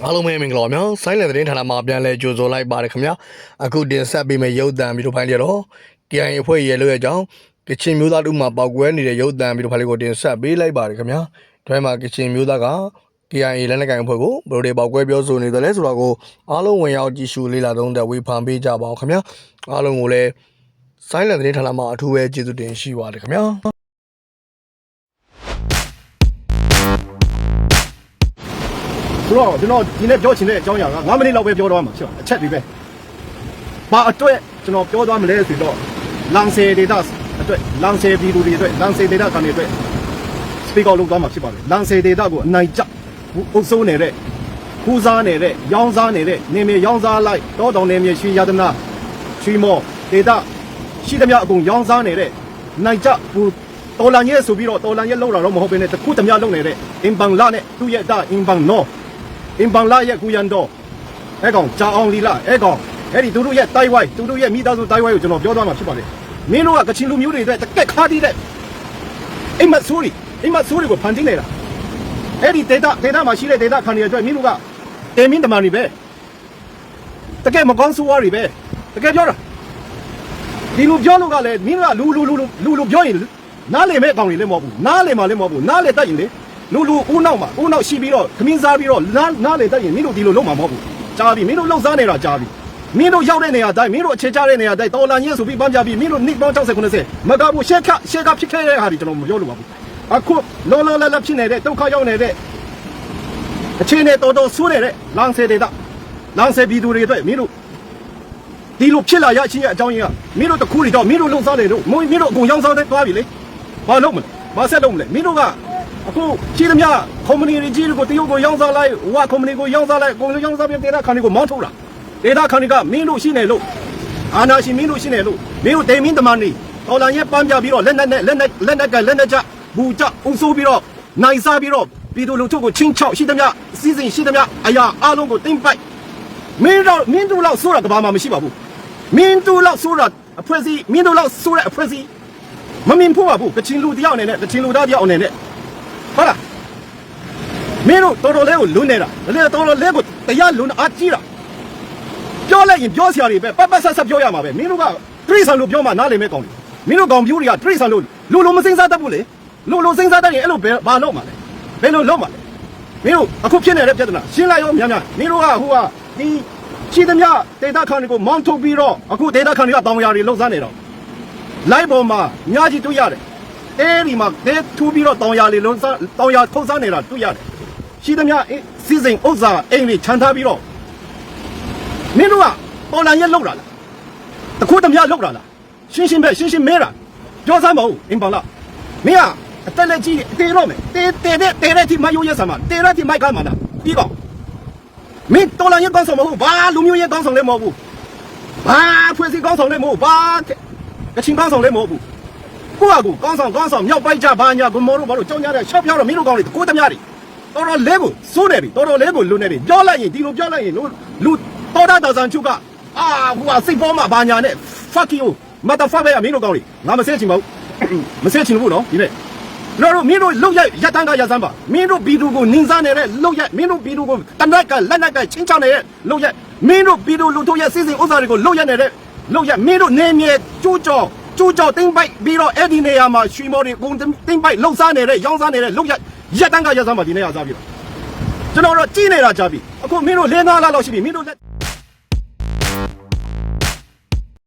အားလုံးပဲမင်္ဂလာပါများဆိုင်းလန်သတင်းဌာနမှာပြန်လဲကြိုဆိုလိုက်ပါတယ်ခင်ဗျာအခုတင်ဆက်ပေးမယ့်ရုပ်သံဗီဒီယိုဖိုင်တွေတော့ KIA အဖွဲ့ရဲ့လို့ရကြောင်းကချင်မျိုးသားတို့မှာပောက်ကွဲနေတဲ့ရုပ်သံဗီဒီယိုဖိုင်လေးကိုတင်ဆက်ပေးလိုက်ပါတယ်ခင်ဗျာဒါမှကချင်မျိုးသားက KIA လက်နက်ကိုင်အဖွဲ့ကိုဘယ်လိုတွေပောက်ကွဲပြောဆိုနေတယ်လဲဆိုတော့ကိုအားလုံးဝင်ရောက်ကြည့်ရှုလေ့လာသုံးသပ်ဝေဖန်ပေးကြပါအောင်ခင်ဗျာအားလုံးကိုလည်းဆိုင်းလန်သတင်းဌာနမှာအထူးပဲကျေးဇူးတင်ရှိပါတယ်ခင်ဗျာ ဆိုတော့ကျွန်တော်ဒီနေ့ပြောချင်တဲ့အကြောင်းအရာက9မိနစ်လောက်ပဲပြောတော့မှာဖြစ်ပါတယ်အချက်တွေပဲဘာအတွက်ကျွန်တော်ပြောသွားမလဲဆိုတော့လန်ဆယ်ဒေတာအတွက်လန်ဆယ်ပြည်သူတွေအတွက်လန်ဆယ်ဒေတာခံတွေအတွက်စပီကာလုပ်သွားမှာဖြစ်ပါတယ်လန်ဆယ်ဒေတာကိုအနိုင်ကျအုပ်စိုးနေတဲ့ခူးစားနေတဲ့ရောင်းစားနေတဲ့နေမြေရောင်းစားလိုက်တောတောင်နေမြေရွှေရတနာရွှေမော်ဒေတာရှိသမျှအကုန်ရောင်းစားနေတဲ့နိုင်ကျဘူးတော်လန်ရဲဆိုပြီးတော့တော်လန်ရဲလောက်တာတော့မဟုတ်ဘဲနဲ့တခုတည်းများလုံနေတဲ့အင်ဘန်လာနဲ့သူ့ရဲ့တာအင်ဘန်နော် အင်ဘန်လာရဲ့ကူရန်တော့အဲ့ကောင်ကြာအောင်လီလာအဲ့ကောင်အဲ့ဒီသူတို့ရဲ့တိုက်ဝိုင်းသူတို့ရဲ့မိသားစုတိုက်ဝိုင်းကိုကျွန်တော်ပြောသွားမှာဖြစ်ပါတယ်မင်းတို့ကကချင်လူမျိုးတွေအတွက်တကက်ခါတီးတဲ့အိမ်မဆိုးရီအိမ်မဆိုးရီကိုဖန်တီးနေတာအဲ့ဒီဒေတာဒေတာမှာရှိတဲ့ဒေတာခံရအတွက်မင်းတို့ကတင်မင်းတမန်တွေပဲတကယ်မကောင်းဆိုးဝါးတွေပဲတကယ်ပြောတာဒီလူပြောလို့ကလည်းမင်းကလူလူလူလူလူလူပြောရင်နားလေမဲ့အကောင်တွေလည်းမဟုတ်ဘူးနားလေမှလည်းမဟုတ်ဘူးနားလေတတ်ရင်လေ လူလူဦးနောက်မှာဦးနောက်ရှိပြီးတော့ခမင်းစားပြီးတော့နားနားလေတတ်ရင်မင်းတို့ဒီလိုလုပ်မှာမဟုတ်ဘူးကြားပြီမင်းတို့လှုပ်စားနေတာကြားပြီမင်းတို့ရောက်တဲ့နေရာတိုင်းမင်းတို့အခြေချတဲ့နေရာတိုင်းတော်လာညင်းဆိုပြီးပန်းပြပြီးမင်းတို့နှစ်ပေါင်း60 90မကဘူးရှက်ခရှက်ကဖြစ်ခဲ့တဲ့ဟာဒီကျွန်တော်မပြောလို့ပါဘူးအခုလောလောလတ်လတ်ဖြစ်နေတဲ့ဒုက္ခရောက်နေတဲ့အခြေအနေတော်တော်ဆိုးနေတဲ့လမ်းဆယ်ဒေတာလမ်းဆယ်ပြည်သူတွေအတွက်မင်းတို့ဒီလိုဖြစ်လာရချင်းရဲ့အကြောင်းရင်းကမင်းတို့တခုတွေတော့မင်းတို့လုံစားတယ်တို့မင်းတို့အကုန်ရောင်းစားတဲ့သွားပြီလေဘာလုပ်မလဲဘာဆက်လုပ်မလဲမင်းတို့က အခုရှိသမျှကုမ္ပဏီတွေကြီးတွေကိုတရုတ်ကိုရောင်းစားလိုက်ဟိုကကုမ္ပဏီကိုရောင်းစားလိုက်ကုမ္ပဏီရောင်းစားပြီးဒေတာခန်တွေကိုမောင်းထုတ်တာဒေတာခန်တွေကမင်းတို့ရှိနေလို့အာနာရှင်မင်းတို့ရှိနေလို့မင်းတို့ဒေမင်းတမန်နေတော်လန်ရဲ့ပန်းပြပြီးတော့လက်နက်နဲ့လက်နက်လက်နက်ကလက်နက်ချဘူချအုံဆိုးပြီးတော့နိုင်စားပြီးတော့ပြည်သူလူထုကိုချင်းချောက်ရှိသမျှစီစဉ်ရှိသမျှအရာအလုံးကိုတင်ပိုက်မင်းတို့မင်းတို့လောက်ဆိုတာကဘာမှမရှိပါဘူးမင်းတို့လောက်ဆိုးတာအဖွဲ့အစည်းမင်းတို့လောက်ဆိုးတဲ့အဖွဲ့အစည်းမမြင်ဖို့ပါဘူးကချင်လူတယောက်အနေနဲ့ကချင်လူသားတယောက်အနေနဲ့ ဟုတ်လားမင်းတို့တော်တော်လေးကိုလွန်းနေတာလေတော်တော်လေးကိုတရားလွန်းအားကြီးတာပြောလိုက်ရင်ပြောစရာတွေပဲပတ်ပတ်ဆက်ဆက်ပြောရမှာပဲမင်းတို့ကတရိษံလို့ပြောမှနားလည်မဲ့ကောင်တွေမင်းတို့ကောင်ပြူတွေကတရိษံလို့လူလိုမစင်စားတတ်ဘူးလေလူလိုစင်စားတတ်ရင်အဲ့လိုပဲဘာလုပ်မှာလဲဘယ်လိုလုပ်မှာလဲမင်းတို့အခုဖြစ်နေတဲ့ပြဿနာရှင်းလိုက်ရောများများမင်းတို့ကဟိုကဒီရှိသမျှဒေတာခန်တွေကိုမောင်းထုတ်ပြီးတော့အခုဒေတာခန်တွေကတောင်ယာတွေလှုပ်ရှားနေတော့လိုက်ပေါ်မှာအများကြီးတွေ့ရတယ် အဲဒီမှာဒဲထူပြီးတော့တောင်ယာလေးလုံးစားတောင်ယာထုတ်စားနေတာတွေ့ရတယ်ရှိသမျှအေးစီစဉ်ဥစ္စာအိမ်လေးခြံထားပြီးတော့မင်းတို့ကပေါ်လန်ရက်လောက်တာလားတခုတည်းများလောက်တာလားရှင်းရှင်းပဲရှင်းရှင်းမဲတာပြောစမ်းမဟုတ်အင်ပါလားမင်းကအတက်လက်ကြီးတေတော့မယ်တေတေတဲ့တေတဲ့ဒီမယိုးရက်ဆာမတေတဲ့ဒီမိုက်ကမှလားပြီးတော့မင်းတော်လန်ရက်ကောင်းဆောင်မဟုတ်ဘူးဘာလူမျိုးရက်ကောင်းဆောင်လည်းမဟုတ်ဘူးဘာဖွဲ့စည်းကောင်းဆောင်လည်းမဟုတ်ဘူးဘာကချင်ကောင်းဆောင်လည်းမဟုတ်ဘူး ကိုကကိုကောင်းဆောင်ကောင်းဆောင်မြောက်ပိုက်ကြဘာညာဂမောတို့ဘာလို့ကြောင်းကြတဲ့ရှောက်ပြောင်းတော့မင်းတို့ကောင်းလေကိုတမတွေတော်တော်လဲကိုစိုးနေပြီတော်တော်လဲကိုလွတ်နေပြီပြောလိုက်ရင်ဒီလိုပြောလိုက်ရင်လူလူတော်တာတော်ဆန်ချုပ်ကအာဟိုကစိတ်ပေါ်မှာဘာညာနဲ့ fuck you motherfucker မင်းတို့ကောင်းလေငါမဆဲချင်ပါဘူးမဆဲချင်ဘူးနော်ဒီနေ့တို့တို့မင်းတို့လောက်ရရက်တန်းကရက်စမ်းပါမင်းတို့ဘီဒူကိုနင်းစားနေတဲ့လောက်ရမင်းတို့ဘီဒူကိုတနက်ကလက်နက်ကချင်းချောင်းနေတဲ့လောက်ရမင်းတို့ဘီဒူလူတို့ရဲ့စီစဉ်ဥစ္စာတွေကိုလောက်ရနေတဲ့လောက်ရမင်းတို့နေမြေကျိုးကြော ကျိုးကြောတင်းပိုက်ပြီးတော့အဲ့ဒီနေရာမှာရွှေမော်တွေကုန်တင်းပိုက်လှုပ်ရှားနေတဲ့ရောင်းစားနေတဲ့လောက်ရရက်တန်းကရက်စားမှာဒီနေရာစားပြီကျွန်တော်တို့ကြည်နေတာကြပြီအခုမင်းတို့လင်းသားလားလောက်ရှိပြီမင်းတို့လက်